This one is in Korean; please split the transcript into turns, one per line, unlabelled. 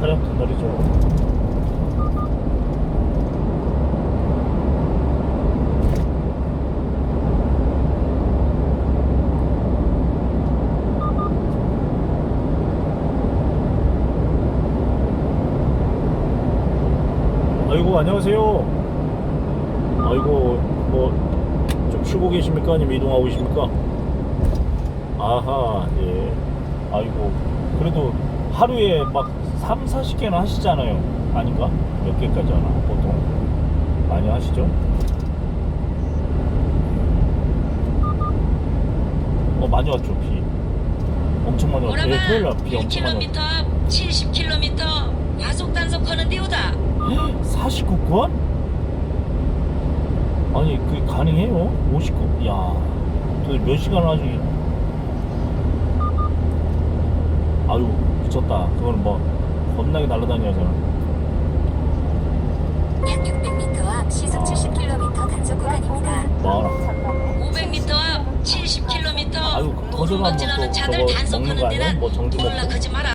차량 터널이죠. 아이고 안녕하세요. 아이고 뭐 좀 쉬고 계십니까? 아니면 이동하고 계십니까? 아하 예. 아이고 그래도 하루에 막 3, 40개는 하시잖아요. 아닌가? 몇 개까지 하나 보통 많이 하시죠? 어 많이 왔죠 비. 엄청 많이 왔죠. 예, 토요일 날비 엄청 많이 왔죠.
1km 앞 70km 야속 단속하는 데오다
49건? 아니 그게 가능해요? 50건? 야 도대체 몇 시간 하지? 아유 미쳤다 그거는 뭐 겁나게 날아다녀서
약 600m 앞 시속 70km 단속 구간입니다.
뭐
500m 앞 70km
아유, 거절하면
노선
또 저거 먹는 거
단속하는
아니야?
데는
뭐 정지 먹고?
연락하지 마라